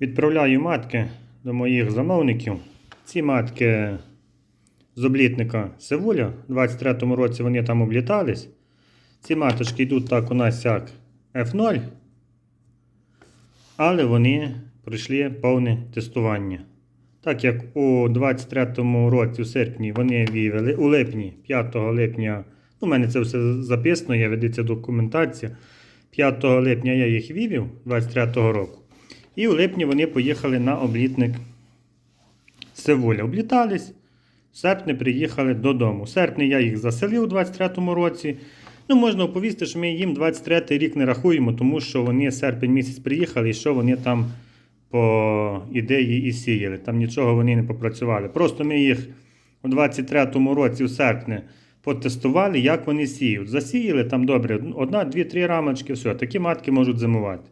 Відправляю матки до моїх замовників. Ці матки з облітника Севуля. У 23-му році вони там облітались. Ці маточки йдуть так у нас як F0. Але вони пройшли повне тестування. Так як у 23-му році, у серпні, вони виявили, у липні, 5 липня, ну, у мене це все записано, є ведеться документація. 5 липня я їх вивів 23-го року. І у липні вони поїхали на облітник Севуля. Облітались. В серпні приїхали додому. В серпні я їх заселив у 23-му році. Ну, можна оповісти, що ми їм 23-й рік не рахуємо, тому що вони серпень місяць приїхали і що вони там по ідеї і сіяли. Там нічого вони не попрацювали. Просто ми їх у 23-му році, у серпні, потестували, як вони сіють. Засіяли там добре, одна, дві, три рамочки, все. Такі матки можуть зимувати.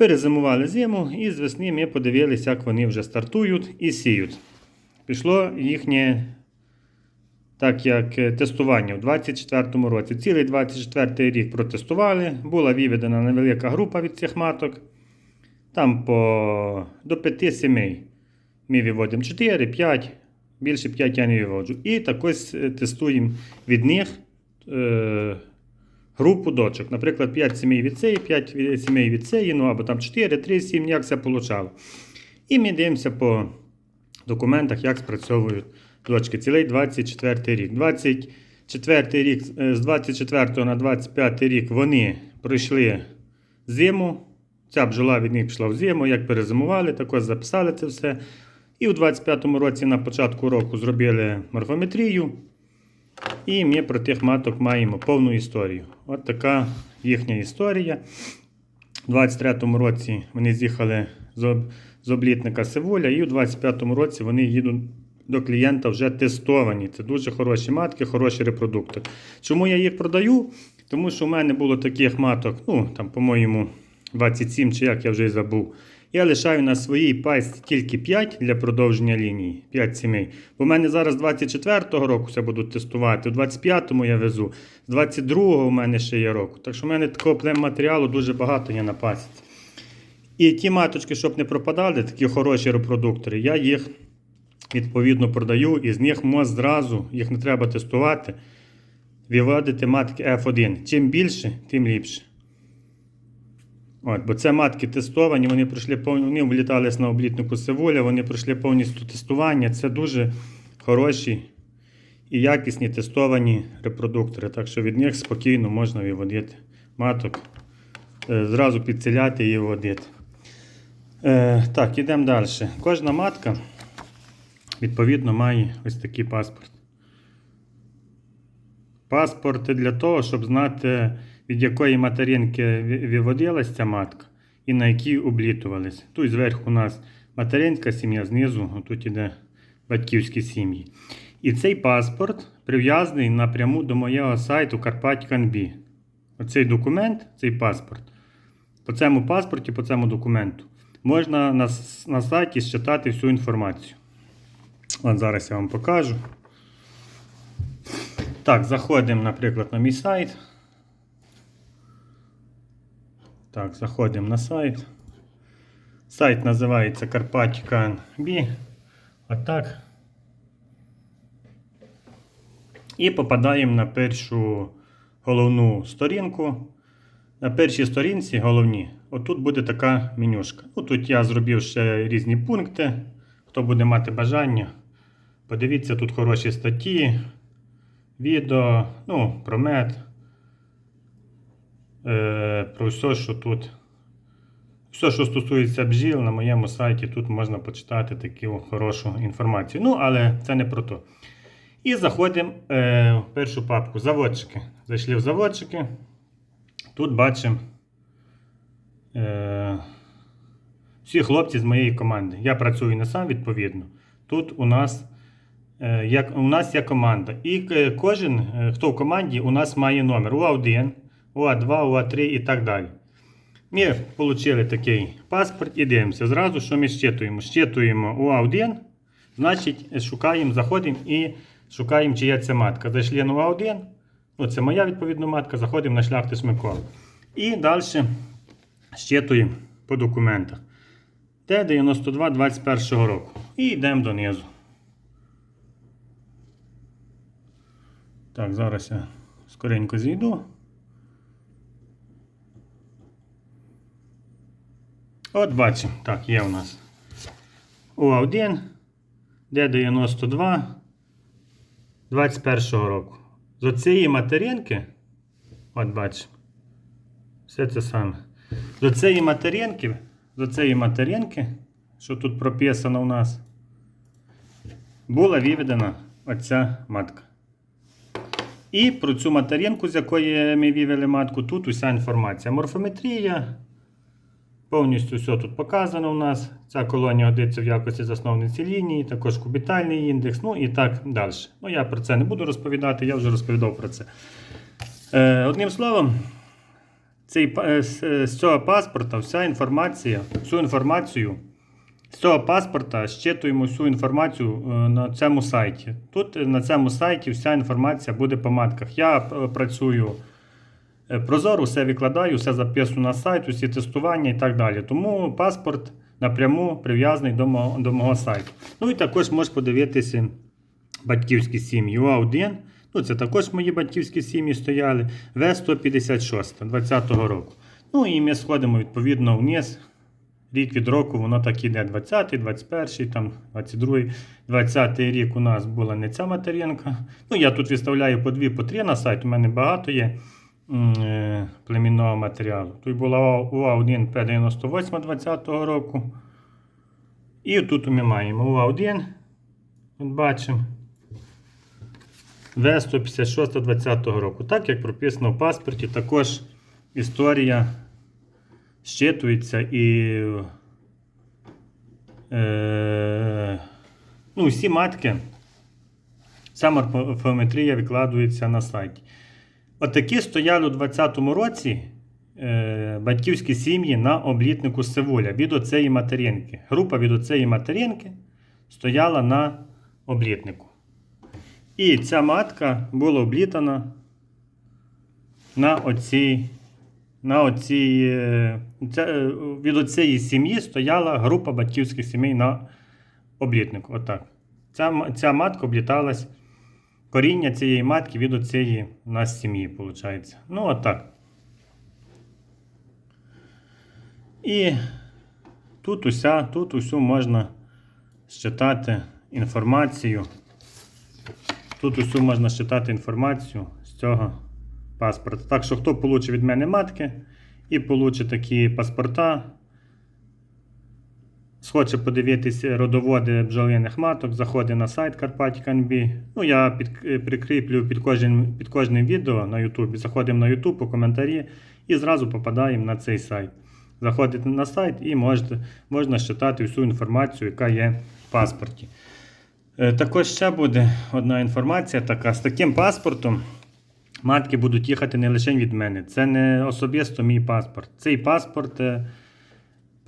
Перезимували зиму і з весни ми подивилися, як вони вже стартують і сіють. Пішло їхнє, так як е, тестування у 24-му році. Цілий 24-й рік протестували. Була виведена невелика група від цих маток. Там по, до 5 сімей. Ми виводимо 4, 5, більше 5 я не виводжу. І так ось е, тестуємо від них е, групу дочок. Наприклад, 5 сімей від цієї, 5 сімей від цієї, ну або там 4, 3 сім'ї, як це получало. І ми дивимося по документах, як спрацьовують дочки. Цілий 24 рік. 24 рік, е, з 24 на 25 рік вони пройшли зиму. Ця бджола від них пішла в зиму, як перезимували, також записали це все. І у 25-му році на початку року зробили морфометрію. І ми про тих маток маємо повну історію. От така їхня історія. У 23-му році вони з'їхали з, облітника Севуля, і у 25-му році вони їдуть до клієнта вже тестовані. Це дуже хороші матки, хороші репродуктори. Чому я їх продаю? Тому що в мене було таких маток, ну там, по-моєму, 27 чи як я вже й забув. Я лишаю на своїй пасті тільки 5 для продовження лінії, 5 сімей. Бо в мене зараз 24-го року це будуть тестувати, у 25-му я везу, з 22-го у мене ще є року. Так що в мене такого плем-матеріалу дуже багато є на пасіці. І ті маточки, щоб не пропадали, такі хороші репродуктори, я їх відповідно продаю, і з них можна зразу, їх не треба тестувати, виводити матки F1. Чим більше, тим ліпше. От, бо це матки тестовані, вони пройшли повні, вони влітались на облітнику Севуля, вони пройшли повністю тестування. Це дуже хороші і якісні тестовані репродуктори. Так що від них спокійно можна виводити маток, е, зразу підціляти і виводити. Е, так, ідемо далі. Кожна матка відповідно має ось такий паспорт. Паспорт для того, щоб знати, від якої материнки виводилась ця матка і на якій облітувались. Тут зверху у нас материнська сім'я, знизу тут іде батьківські сім'ї. І цей паспорт прив'язаний напряму до моєго сайту Carpathian.B. Оцей документ, цей паспорт. По цьому паспорті, по цьому документу можна на, на сайті считати всю інформацію. От зараз я вам покажу. Так, заходимо, наприклад, на мій сайт. Так, заходимо на сайт. Сайт називається Carpathian.B. Отак. І попадаємо на першу головну сторінку. На першій сторінці головні. Отут буде така менюшка. Ну, тут я зробив ще різні пункти. Хто буде мати бажання, подивіться, тут хороші статті, відео, ну, про мед, про все, що тут. Все, що стосується бджіл, на моєму сайті тут можна почитати таку хорошу інформацію. Ну, але це не про то. І заходимо е, в першу папку заводчики. Зайшли в заводчики. Тут бачимо е, всі хлопці з моєї команди. Я працюю не сам відповідно. Тут у нас, е, як, у нас є команда. І е, кожен, е, хто в команді, у нас має номер УА1, УА2, УА3 і так далі. Ми отримали такий паспорт і дивимося. Зразу, що ми щитуємо? Щитуємо УА1, значить, шукаємо, заходимо і шукаємо, чия це матка. Зайшли на УА1, ну, це моя відповідна матка, заходимо на шлях Микола. І далі щитуємо по документах. Т-92 21 року. І йдемо донизу. Так, зараз я скоренько зійду. От бачимо, так, є у нас УА1, Д92 21 року. З оцієї материнки, от бачимо, все це саме. З цієї материнки, з цієї материнки, що тут прописано у нас, була виведена оця матка. І про цю материнку, з якої ми вивели матку, тут уся інформація. Морфометрія. Повністю все тут показано у нас. Ця колонія годиться в якості засновниці лінії, також кубітальний індекс, ну і так далі. Ну, я про це не буду розповідати, я вже розповідав про це. Е, одним словом, цей, е, з, е, цього паспорта вся інформація, всю інформацію з цього паспорта щитуємо всю інформацію е, на цьому сайті. Тут на цьому сайті вся інформація буде по матках. Я працюю прозоро, все викладаю, все записую на сайт, усі тестування і так далі. Тому паспорт напряму прив'язаний до мого, до мого сайту. Ну і також можеш подивитися батьківські сім'ї. УА1. Ну, це також мої батьківські сім'ї стояли. В156 20-го року. Ну і ми сходимо відповідно вниз. Рік від року воно так іде 20-й, 21-й, там 22-й, 20-й рік у нас була не ця материнка. Ну, я тут виставляю по дві, по три на сайт. У мене багато є е, племінного матеріалу. Тут була УА1 П98 20-го року. І тут ми маємо УА1. От бачимо. В156 20-го року. Так як прописано в паспорті, також історія щитується і е, ну, всі матки, вся морфометрія викладується на сайті. Отакі стояли у 2020 році е, батьківські сім'ї на облітнику Севуля від оцеї материнки. Група від оцеї материнки стояла на облітнику. І ця матка була облітана на оцій на оцій, е, це, е, від оцієї сім'ї стояла група батьківських сімей на облітнику. Отак. Ця, ця матка обліталась, коріння цієї матки від оцієї у нас сім'ї, виходить. Ну, отак. І тут уся, тут усю можна считати інформацію. Тут усю можна считати інформацію з цього паспорт. Так що, хто получить від мене матки і получить такі паспорта, схоче подивитися родоводи бджолиних маток, заходить на сайт Карпатіканбі. Ну, я під, е, прикріплю під, кожен, під кожним відео на YouTube. Заходимо на YouTube по коментарі і зразу попадаємо на цей сайт. Заходите на сайт і можете, можна читати всю інформацію, яка є в паспорті. Е, Також ще буде одна інформація така. З таким паспортом матки будуть їхати не лише від мене. Це не особисто мій паспорт. Цей паспорт е,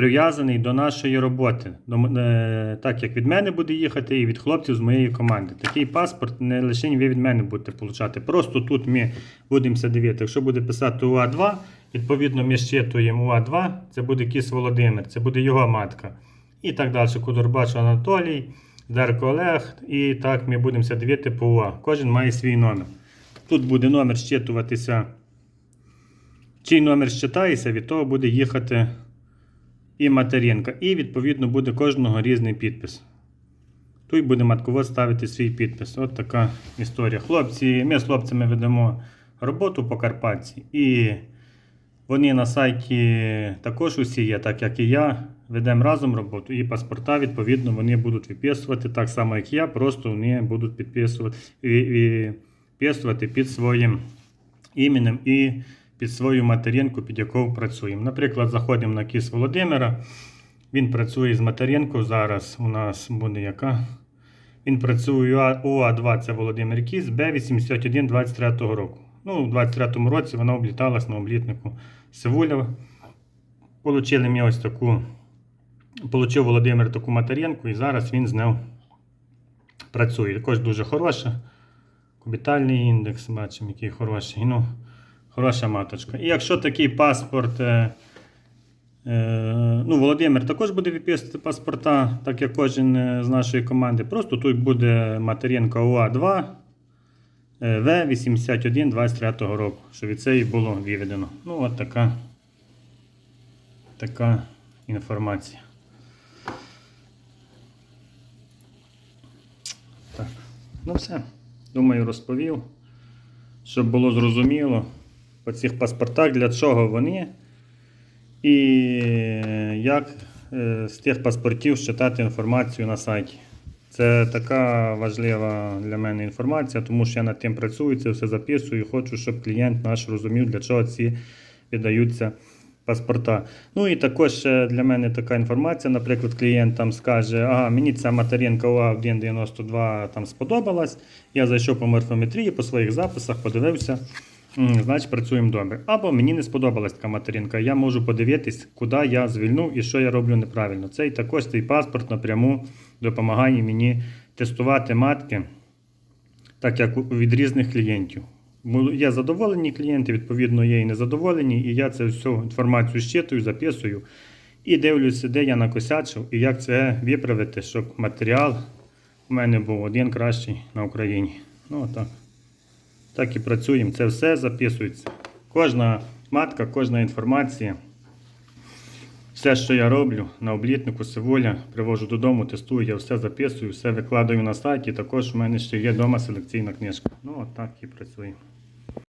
прив'язаний до нашої роботи. До, е, так як від мене буде їхати, і від хлопців з моєї команди. Такий паспорт не лише ви від мене будете получати. Просто тут ми будемося дивитися. Якщо буде писати УА2, відповідно ми щитуємо УА2, це буде Кіс Володимир, це буде його матка. І так далі. Кудорбач Анатолій, Дерко Олег. І так ми будемося дивити по УА. Кожен має свій номер. Тут буде номер щитуватися. Чий номер щитається, від того буде їхати і материнка. І відповідно буде кожного різний підпис. Тут буде матковод ставити свій підпис. От така історія. Хлопці, ми з хлопцями ведемо роботу по Карпатці. І вони на сайті також усі є, так як і я. Ведемо разом роботу. І паспорта, відповідно, вони будуть виписувати так само, як я, просто вони будуть підписувати, виписувати під своїм іменем і під свою материнку, під якою працюємо. Наприклад, заходимо на кіс Володимира. Він працює з материнкою. Зараз у нас буде яка? Він працює УА2, це Володимир Кіс, Б81 23 року. Ну, у 23-му році вона обліталась на облітнику Севуля. Получили ми ось таку. Получив Володимир таку материнку, і зараз він з нею працює. Також дуже хороша. Кубітальний індекс, бачимо, який хороший. Ну, хороша маточка. І якщо такий паспорт е, е, ну, Володимир також буде виписувати паспорта, так як кожен е, з нашої команди. Просто тут буде Матеренко УА2 е, В81 23 року, що від цієї було виведено. Ну, от така, така інформація. Так, ну все. Думаю, розповів, щоб було зрозуміло по цих паспортах, для чого вони і як е, з тих паспортів считати інформацію на сайті. Це така важлива для мене інформація, тому що я над тим працюю, це все записую. і Хочу, щоб клієнт наш розумів, для чого ці віддаються паспорта. Ну і також для мене така інформація. Наприклад, клієнт там скаже, ага, мені ця материнка УА-192 там сподобалась. Я зайшов по морфометрії, по своїх записах, подивився. Значить, працюємо добре. Або мені не сподобалась така материнка. Я можу подивитись, куди я звільнув і що я роблю неправильно. Цей також цей паспорт напряму допомагає мені тестувати матки, так як від різних клієнтів. Є задоволені клієнти, відповідно, є і незадоволені, і я цю всю інформацію щитую, записую і дивлюся, де я накосячив і як це виправити, щоб матеріал у мене був один кращий на Україні. Ну, отак. Так і працюємо. Це все записується. Кожна матка, кожна інформація. Все, що я роблю на облітнику Сиволя, привожу додому, тестую, я все записую, все викладаю на сайті. Також у мене ще є вдома селекційна книжка. Ну, от і працюємо.